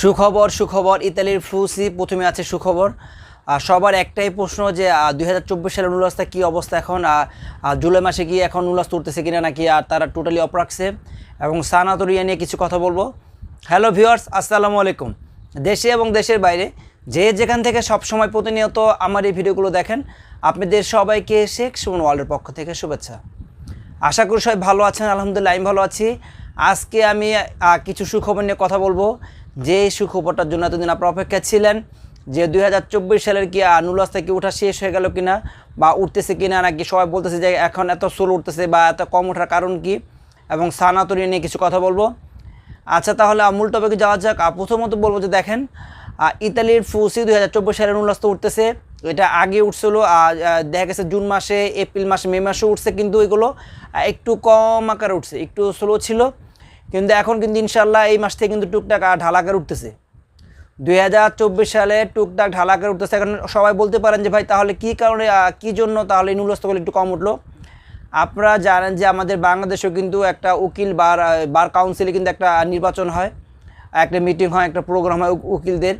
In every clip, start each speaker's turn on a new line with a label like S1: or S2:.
S1: সুখবর সুখবর, ইতালির ফ্লুসি প্রথমে আছে সুখবর। সবার একটাই প্রশ্ন যে দুই হাজার চব্বিশ সালের নুলাস্তা কী অবস্থা এখন? জুলাই মাসে কি এখন নুলাস্তা উঠতেছে কিনা নাকি? আর তারা টোটালি অফ রাখছে এবং সানাতরিয়া নিয়ে কিছু কথা বলব। হ্যালো ভিউয়ার্স আসসালামু আলাইকুম। দেশে এবং দেশের বাইরে যে যেখান থেকে সব সময় প্রতিনিয়ত আমার এই ভিডিওগুলো দেখেন, আপনাদের সবাইকে শেখ সুমন ওয়ার্ল্ডের পক্ষ থেকে শুভেচ্ছা। আশা করি সবাই ভালো আছেন, আলহামদুলিল্লাহ আমি ভালো আছি। আজকে আমি কিছু সুখবর নিয়ে কথা বলব। যে সুখবরটার জন্য এতদিন আপনারা অপেক্ষা ছিলেন, যে দুই হাজার চব্বিশ সালের কি নুলাস থেকে ওঠা শেষ হয়ে গেল কিনা বা উঠতেছে কিনা নাকি সবাই বলতেছে যে এখন এত সোল উঠতেছে বা এত কম ওঠার কারণ কি এবং সানাতরি নিয়ে কিছু কথা বলব। আচ্ছা তাহলে মূল টপিকে যাওয়া যাক। প্রথমত বলব যে দেখেন ইতালির ফুসি দুই হাজার চব্বিশ সালের তো উঠতেছে। এটা আগে উঠছিল দেখা গেছে জুন মাসে, এপ্রিল মাসে, মে মাসে উঠছে কিন্তু এগুলো একটু কম আকারে উঠছে, একটু স্লো ছিল। কিন্তু এখন কিন্তু ইনশাল্লাহ এই মাস থেকে কিন্তু টুকটাক আহ, ঢাল আকারে উঠতেছে। দুই হাজার চব্বিশ সালে টুকটাক ঢাল আকারে উঠতেছে। এখন সবাই বলতে পারেন যে ভাই তাহলে কী কারণে কী জন্য তাহলে নুলস্তগুলো একটু কম উঠল? আপনারা জানেন যে আমাদের বাংলাদেশেও কিন্তু একটা উকিল বার বার কাউন্সিলে কিন্তু একটা নির্বাচন হয়। একটা মিটিং হয় একটা প্রোগ্রাম হয় উকিলদের।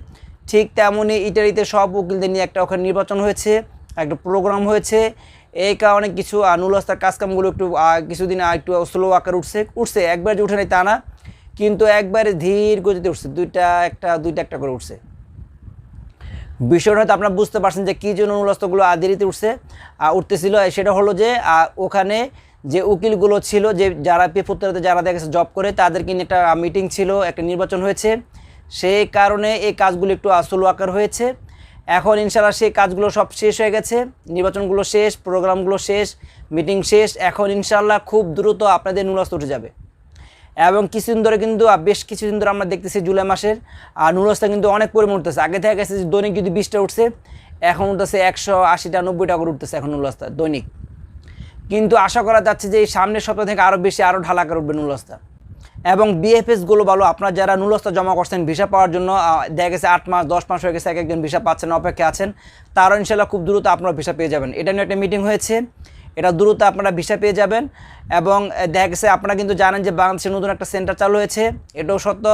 S1: ঠিক তেমনই ইটালিতে সব উকিলদের নিয়ে একটা ওখানে নির্বাচন হয়েছে একটা প্রোগ্রাম হয়েছে। এই কারণে কিছু নুলস্তার কাজকামগুলো একটু কিছুদিন একটু স্লো আকার উঠছে উঠছে। একবার যে উঠে নেই তা না, কিন্তু একবারে ধীর গতিতে উঠছে। দুইটা একটা দুইটা একটা করে উঠছে। বিষয়টা হয়তো আপনারা বুঝতে পারছেন যে কী জন্য নুলস্তগুলো দেরিতে উঠছে উঠতেছিল। সেটা হলো যে ওখানে যে উকিলগুলো ছিল, যে যারা পেপুত্রাতে যারা দেখা গেছে জব করে, তাদেরকে নিয়ে একটা মিটিং ছিল, একটা নির্বাচন হয়েছে। সেই কারণে এই কাজগুলো একটু আসল আকার হয়েছে। এখন ইনশাল্লাহ সেই কাজগুলো সব শেষ হয়ে গেছে, নির্বাচনগুলো শেষ, প্রোগ্রামগুলো শেষ, মিটিং শেষ, এখন ইনশাল্লাহ খুব দ্রুত আপনাদের নুলস্ত উঠে যাবে। এবং কিছুদিন ধরে কিন্তু বেশ কিছুদিন ধরে আমরা দেখতেছি জুলাই মাসের, আর নুরস্তা কিন্তু অনেক পরিমাণ উঠতেছে। আগে থেকে গেছে যে দৈনিক যদি বিশটা উঠছে, এখন উঠতেছে একশো আশিটা, নব্বইটা করে উঠতেছে এখন নুরস্তা দৈনিক। কিন্তু আশা করা যাচ্ছে যে এই সামনের সপ্তাহ থেকে আরও বেশি আরও ঢালাকার উঠবে নুলস্তা এবং বিএফএসগুলো ভালো আপনারা যারা নুলস্তা জমা করছেন ভিসা পাওয়ার জন্য দেখা গেছে আট মাস, দশ মাস হয়ে গেছে, এক একজন ভিসা পাচ্ছেন অপেক্ষা আছেন তারও ইনশাল্লাহ খুব দ্রুত আপনারা ভিসা পেয়ে যাবেন। এটা নিয়ে একটা মিটিং হয়েছে। এটা দ্রুত আপনারা ভিসা পেয়ে যাবেন এবং দেখা গেছে আপনারা কিন্তু জানেন যে বাংলাদেশে নতুন একটা সেন্টার চালু হয়েছে, এটাও সত্য।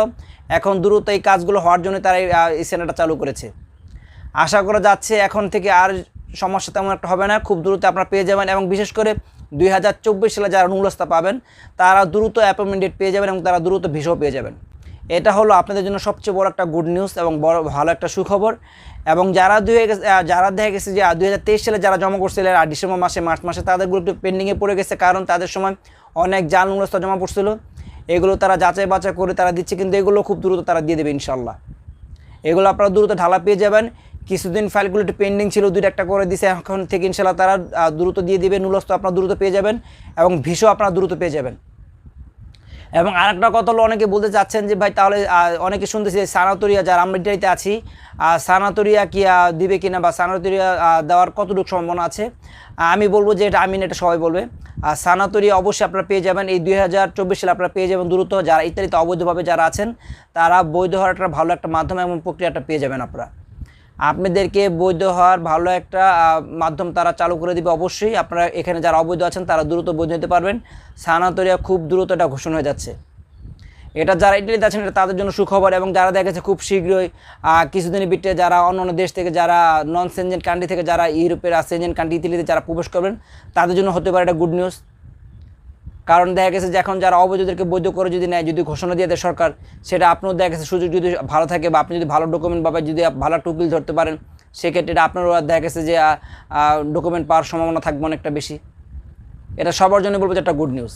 S1: এখন দ্রুত এই কাজগুলো হওয়ার জন্য তারা এই সেন্টারটা চালু করেছে। আশা করা যাচ্ছে এখন থেকে আর সমস্যা তেমন একটা হবে না, খুব দ্রুত আপনারা পেয়ে যাবেন এবং বিশেষ করে দুই হাজার চব্বিশ সালে যারা নুলস্তা পাবেন, তারা দ্রুত অ্যাপয়েন্টমেন্ট পেয়ে যাবেন এবং তারা দ্রুত ভিসাও পেয়ে যাবেন। এটা হলো আপনাদের জন্য সবচেয়ে বড় একটা গুড নিউজ এবং বড়, ভালো একটা সুখবর। এবং যারা দুই যারা দেখা গেছে যে দুই হাজার তেইশ সালে যারা জমা করছিলেন আর ডিসেম্বর মাসে, মার্চ মাসে তাদেরগুলো একটু পেন্ডিংয়ে পড়ে গেছে। কারণ তাদের সময় অনেক জাল নুলস্তা জমা পড়ছিল। এগুলো তারা যাচাই বাছাই করে তারা দিচ্ছে, কিন্তু এগুলো খুব দ্রুত তারা দিয়ে দেবে ইনশাল্লাহ এগুলো আপনারা দ্রুত ঢালা পেয়ে যাবেন। কিছুদিন ফাইলগুলো একটু পেন্ডিং ছিল, দুইটা একটা করে দিছে, এখন থেকে ইনশাল্লাহ তারা দ্রুত দিয়ে দিবে নুলস্ত আপনার দ্রুত পেয়ে যাবেন এবং ভিসও আপনারা দ্রুত পেয়ে যাবেন। এবং আরেকটা কথা হলো, অনেকে বলতে চাচ্ছেন যে, ভাই, তাহলে অনেকে শুনতেছি যে সানাতরিয়া যারা, আমরা ইটালিতে আছি সানাতরিয়া কি দিবে কিনা বা সানাতরিয়া দেওয়ার কতটুকু সম্ভাবনা আছে? আমি বলব যে এটা আমি এটা সবাই বলবে। আর সানাতরিয়া অবশ্যই আপনারা পেয়ে যাবেন। এই দুই হাজার চব্বিশ সালে আপনারা পেয়ে যাবেন দ্রুত যারা ইত্যাদিতে অবৈধভাবে যারা আছেন, তারা বৈধ হওয়ার একটা ভালো একটা মাধ্যম এবং প্রক্রিয়াটা পেয়ে যাবেন আপনারা। আপনাদেরকে বৈধ হওয়ার ভালো একটা মাধ্যম তারা চালু করে দিবে অবশ্যই। আপনারা এখানে যারা অবৈধ আছেন, তারা দ্রুত বৈধ নিতে পারবেন। সানাতরিয়া খুব দ্রুত এটা ঘোষণা হয়ে যাচ্ছে। এটা যারা ইটালিতে আছেন, এটা তাদের জন্য সুখবর এবং যারা দেখা গেছে খুব শীঘ্রই কিছুদিনের ভিতরে যারা অন্য অন্য দেশ থেকে, যারা নন সেনজেন কান্ট্রি থেকে, যারা ইউরোপের সেনজেন কান্ট্রি ইতালিতে যারা প্রবেশ করবেন, তাদের জন্য হতে পারে এটা গুড নিউজ কারণ দেখা গেছে যে এখন যারা অবৈধদেরকে বৈধ করে যদি নেয়, যদি ঘোষণা দিয়ে দেয় সরকার, সেটা আপনারও দেখা গেছে সুযোগ যদি ভালো থাকে বা আপনি যদি ভালো ডকুমেন্ট বা যদি ভালো টুকিল ধরতে পারেন, সেক্ষেত্রে আপনারও দেখা গেছে যে ডকুমেন্ট পাওয়ার সম্ভাবনা থাকবে অনেকটা বেশি। এটা সবার জন্য বলব যে একটা গুড নিউজ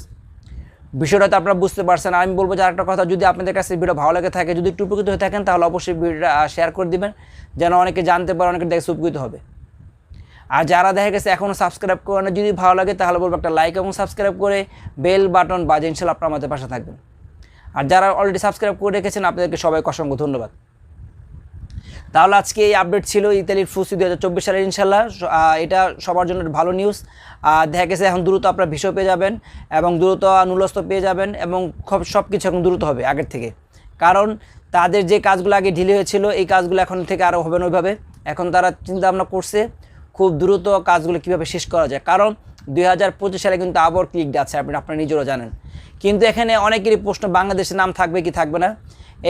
S1: বিষয়টা তো আপনারা বুঝতে পারছেন। আমি বলব যে আরেকটা কথা, যদি আপনাদের কাছে ভিডিও ভালো লাগে থাকে, যদি একটু উপকৃত হয়ে থাকেন, তাহলে অবশ্যই ভিডিওটা শেয়ার করে দিবেন। যেন অনেকে জানতে পারে, অনেকে দেখে উপকৃত হবে। আর যারা দেখা গেছে এখনও সাবস্ক্রাইব করে না, যদি ভালো লাগে তাহলে বলব একটা লাইক এবং সাবস্ক্রাইব করে বেল বাটন বাজে ইনশাল্লাহ আপনার আমাদের পাশে থাকবেন। আর যারা অলরেডি সাবস্ক্রাইব করে রেখেছেন, আপনাদেরকে সবাইকে অসংখ্য ধন্যবাদ। তাহলে আজকে এই আপডেট ছিল ইতালির ফুসি দু হাজার চব্বিশ সালের ইনশাল্লাহ। এটা সবার জন্য ভালো নিউজ দেখা গেছে এখন দ্রুত আপনারা ভিসও পেয়ে যাবেন এবং দ্রুত নুলস্ত পেয়ে যাবেন এবং সব সব কিছু এখন দ্রুত হবে আগের থেকে। কারণ তাদের যে কাজগুলো আগে ঢিলে হয়েছিল, এই কাজগুলো এখন থেকে আরও হবে না ওইভাবে। এখন তারা চিন্তা ভাবনা করছে খুব দ্রুত কাজগুলো কীভাবে শেষ করা যায়। কারণ দুই হাজার পঁচিশ সালে কিন্তু আবার ক্লিক আছে, আপনি আপনারা নিজেরও জানেন। কিন্তু এখানে অনেকেরই প্রশ্ন, বাংলাদেশের নাম থাকবে কি থাকবে না?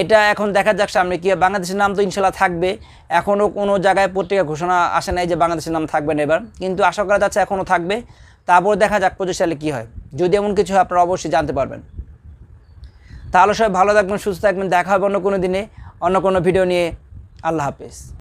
S1: এটা এখন দেখা যাক সামনে কি। বাংলাদেশের নাম তো ইনশাল্লাহ থাকবে। এখনও কোনো জায়গায় পত্রিকা ঘোষণা আসে নাই যে বাংলাদেশের নাম থাকবে না এবার। কিন্তু আশা করা যাচ্ছে এখনও থাকবে। তারপর দেখা যাক পঁচিশ সালে কী হয়। যদি এমন কিছু হয়, আপনারা অবশ্যই জানতে পারবেন। তাহলে সবাই ভালো থাকবেন, সুস্থ থাকবেন। দেখা হবে অন্য কোনো দিনে, অন্য কোনো ভিডিও নিয়ে। আল্লাহ হাফিজ।